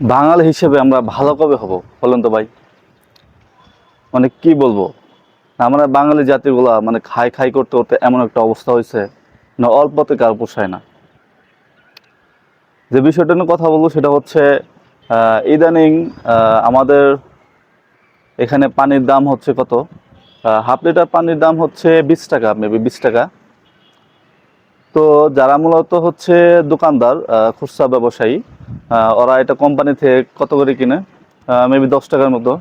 বাঙালি হিসেবে আমরা ভালো কবে হব বলেন তো ভাই? মানে কি বলব? আমরা বাঙালি জাতিগুলা মানে খাই খাই করতে করতে এমন একটা অবস্থা হয়েছে না অল্পতে কার পোষায় না। যে বিষয়টা নিয়ে কথা বলব সেটা হচ্ছে ইদানিং আমাদের এখানে পানির দাম হচ্ছে কত? হাফ লিটার পানির দাম হচ্ছে বিশ টাকা মেবি বিশ টাকা। তো যারা মূলত হচ্ছে দোকানদার খুচরা ব্যবসায়ী ওরা এটা কোম্পানি থেকে কত করে কিনে? মেবি দশ টাকার মতো।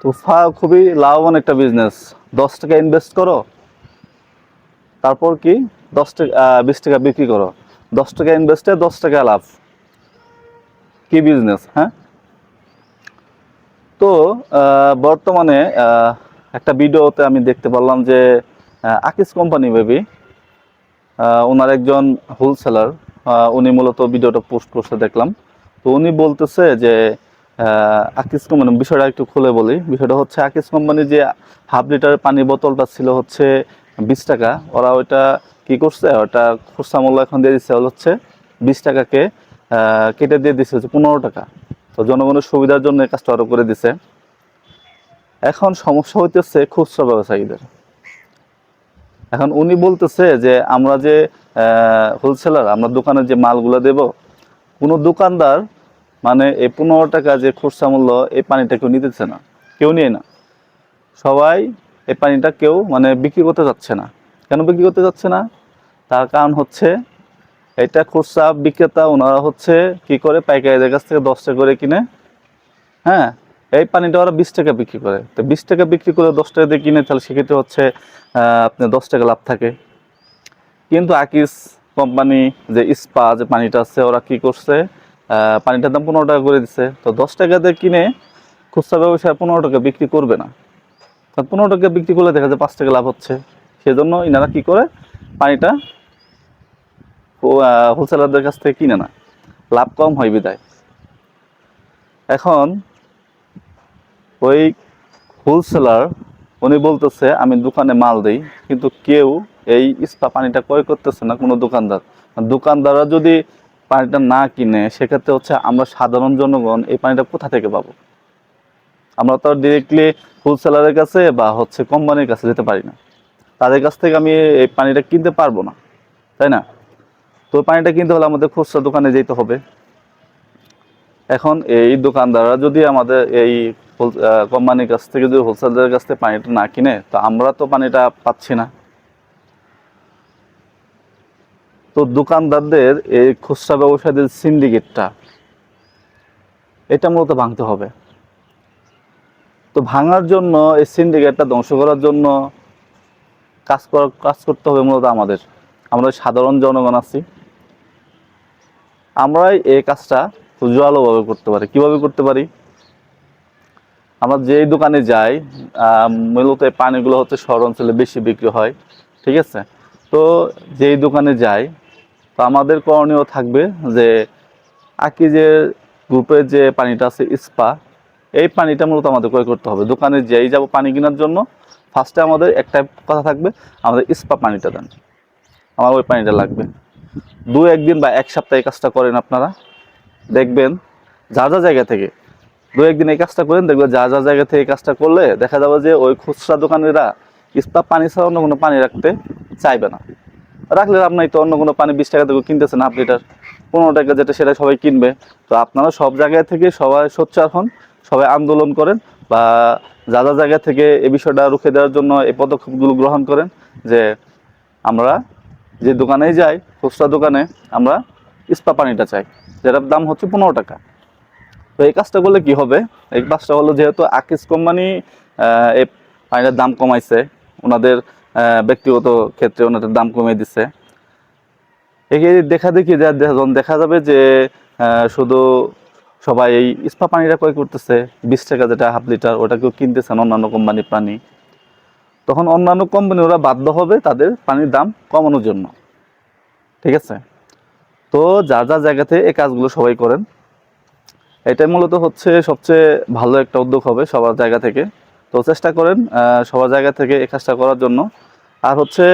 তো ফা- খুবই লাভবান একটা বিজনেস দশ টাকা ইনভেস্ট করো, তারপর কি দশ টাকা বিশ টাকা বিক্রি করো। দশ টাকা ইনভেস্টে দশ টাকা লাভ। কি বিজনেস হ্যাঁ? তো বর্তমানে একটা ভিডিওতে আমি দেখতে পারলাম যে আকিস কোম্পানি বেবি ওনার একজন হোলসেলার উনি মূলত ভিডিওটা পোস্ট করতে দেখলাম। তো উনি বলতেছে যে আকিস কোম্পানি বিষয়টা একটু খুলে বলি। বিষয়টা হচ্ছে আকিস কোম্পানি যে হাফ লিটার পানি বোতলটা ছিল হচ্ছে বিশ টাকা। ওরা ওইটা কি করছে? ওটা খুচরা মূল্য এখন দিয়ে দিচ্ছে হচ্ছে বিশ টাকাকে কেটে দিয়ে দিচ্ছে হচ্ছে পনেরো টাকা। তো জনগণের সুবিধার জন্য এই কাজটা আরও করে দিছে। এখন সমস্যা হইতেছে খুচরা ব্যবসায়ীদের। এখন উনি বলতেছে যে, আমরা যে হোলসেলার আমরা দোকানে যে মালগুলো দেব, কোনো দোকানদার মানে এই পনেরো টাকা যে খুচরা মূল্য এই পানিটা কেউ নিতেছে না, কেউ নিয়ে না। সবাই এই পানিটা কেউ মানে বিক্রি করতে যাচ্ছে না। কেন বিক্রি করতে যাচ্ছে না? তার কারণ হচ্ছে, এটা খুচরা বিক্রেতা ওনারা হচ্ছে কি করে পাইকারিদের কাছ থেকে দশ টাকা করে কিনে হ্যাঁ এই পানিটা ওরা বিশ টাকা বিক্রি করে। তো বিশ টাকা বিক্রি করে দশ টাকা দিয়ে কিনে, তাহলে সেক্ষেত্রে হচ্ছে আপনার দশ টাকা লাভ থাকে। কিন্তু আকিস কোম্পানি যে ইস্পা যে পানিটা আছে, ওরা কি করছে? পানিটার দাম পনেরো টাকা করে দিচ্ছে তো দশ টাকা দিয়ে কিনে খুচরা ব্যবসায় পনেরো টাকা বিক্রি করবে না। পনেরো টাকা বিক্রি করলে দেখা যায় পাঁচ টাকা লাভ হচ্ছে। সেজন্য ইনারা কি করে? পানিটা হোলসেলারদের কাছ থেকে কিনে না। লাভ কম হয় বিদায়। এখন ওই হোলসেলার উনি বলতেছে, আমি দোকানে মাল দিই, কিন্তু কেউ এই ইস্পা পানিটা ক্রয় করতেছে না কোনো দোকানদার। দোকানদাররা যদি পানিটা না কিনে, সেক্ষেত্রে হচ্ছে আমরা সাধারণ জনগণ এই পানিটা কোথা থেকে পাবো? আমরা তো ডিরেক্টলি হোলসেলারের কাছে বা হচ্ছে কোম্পানির কাছে যেতে পারি না। তাদের কাছ থেকে আমি এই পানিটা কিনতে পারব না, তাই না? তো পানিটা কিনতে হলে আমাদের খুচরা দোকানে যেতে হবে। এখন এই দোকানদাররা যদি আমাদের এই কোম্পানির কাছ থেকে যদি হোলসেলারের কাছ থেকে পানিটা না কিনে, তো আমরা তো পানিটা পাচ্ছি না। তো দোকানদারদের এই খুচরা ব্যবসায়ীদের সিন্ডিকেটটা এটা মূলত ভাঙতে হবে। তো ভাঙার জন্য, এই সিন্ডিকেটটা ধ্বংস করার জন্য কাজ করা, কাজ করতে হবে মূলত আমাদের। আমরা সাধারণ জনগণ আছি। আমরাই এই কাজটা জোরালোভাবে করতে পারি। কীভাবে করতে পারি? আমরা যেই দোকানে যাই মূলত পানিগুলো হচ্ছে শহর অঞ্চলে বেশি বিক্রি হয়, ঠিক আছে? তো যেই দোকানে যাই, তো আমাদের করণীয় থাকবে যে আকিজের গ্রুপের যে পানিটা আছে, ইস্পা, এই পানিটা মূলত আমাদের ক্রয় করতে হবে। দোকানে যেই যাব পানি কেনার জন্য ফার্স্টে আমাদের একটা কথা থাকবে, আমাদের ইস্পা পানিটা দেন। আমার ওই পানিটা লাগবে। দু একদিন বা এক সপ্তাহে কাজটা করেন আপনারা। দেখবেন, যা যা জায়গা থেকে দু একদিন এই কাজটা করেন, দেখবেন যা যা জায়গা থেকে কাজটা করলে দেখা যাবে যে ওই খুচরা দোকানিরা ইস্পা পানি ছাড়া অন্য কোনো পানি রাখতে চাইবে না। রাখলে আপনার তো, অন্য কোনো পানি বিশ টাকা থেকে কিনতেছেন হাফ লিটার, পনেরো টাকা যেটা সেটা সবাই কিনবে। তো আপনারা সব জায়গায় থেকে সবাই সোচ্চার হন, সবাই আন্দোলন করেন বা যা যা জায়গা থেকে এই বিষয়টা রুখে দেওয়ার জন্য এই পদক্ষেপগুলো গ্রহণ করেন যে আমরা যে দোকানেই যাই, খুচরা দোকানে আমরা ইস্পা পানিটা চাই, যেটার দাম হচ্ছে পনেরো টাকা। তো এই কাজটা করলে কি হবে? এই কাজটা হলো যেহেতু আকিস কোম্পানি এই পানিটার দাম কমাইছে, ওনাদের ব্যক্তিগত ক্ষেত্রে ওনাদের দাম কমিয়ে দিচ্ছে একে দেখা দেখি যখন দেখা যাবে যে শুধু সবাই এই ইস্পা পানিটা ক্রয় করতেছে, বিশ টাকা যেটা হাফ লিটার ওটা কেউ কিনতেছে না, অন্যান্য কোম্পানির পানি। তখন অন্যান্য কোম্পানি ওরা বাধ্য হবে তাদের পানির দাম কমানোর জন্য। ঠিক আছে? তো যা যা জায়গাতে এই কাজগুলো সবাই করেন এটাই মূলত হচ্ছে সবচেয়ে ভালো একটা উদ্যোগ হবে সবার জায়গা থেকে। তো চেষ্টা করেন সবার জায়গা থেকে এই কাজটা করার জন্য। আর হচ্ছে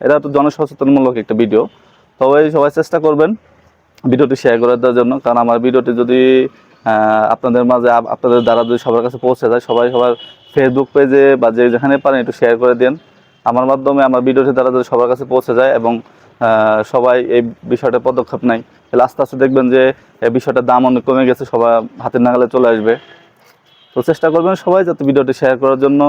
এটা তো জনসচেতনমূলক একটা ভিডিও। তবে সবাই চেষ্টা করবেন ভিডিওটি শেয়ার করে দেওয়ার জন্য। কারণ আমার ভিডিওটি যদি আপনাদের মাঝে আপনাদের দ্বারা যদি সবার কাছে পৌঁছে যায়, সবাই সবার ফেসবুক পেজে বা যে যেখানে পারেন একটু শেয়ার করে দিন। আমার মাধ্যমে আমার ভিডিওটি দ্বারা যদি সবার কাছে পৌঁছে যায় এবং সবাই এই বিষয়টা পদক্ষেপ নেয়। তাহলে আস্তে আস্তে দেখবেন যে, এই বিষয়টার দাম অনেক কমে গেছে সবাই হাতের নাগালে চলে আসবে। তো চেষ্টা করবেন সবাই যাতে ভিডিওটি শেয়ার করার জন্য।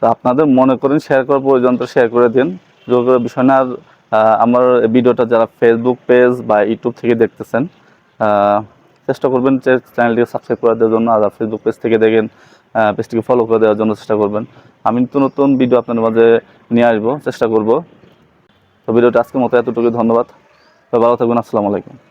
তো আপনাদের মনে করেন শেয়ার করার প্রয়োজন তো শেয়ার করে দিন। জোর করে বিষয় না আমার ভিডিওটা যারা ফেসবুক পেজ বা ইউটিউব থেকে দেখতেছেন চেষ্টা করবেন যে চ্যানেলটিকে সাবস্ক্রাইব করে দেওয়ার জন্য, আর ফেসবুক পেজ থেকে দেখেন পেজটিকে ফলো করে দেওয়ার জন্য চেষ্টা করবেন। আমি নতুন নতুন ভিডিও আপনাদের মাঝে নিয়ে আসব, চেষ্টা করব। তো ভিডিওটা আজকের মতো এতটুকু ধন্যবাদ। ভালো থাকবেন আসসালামু আলাইকুম।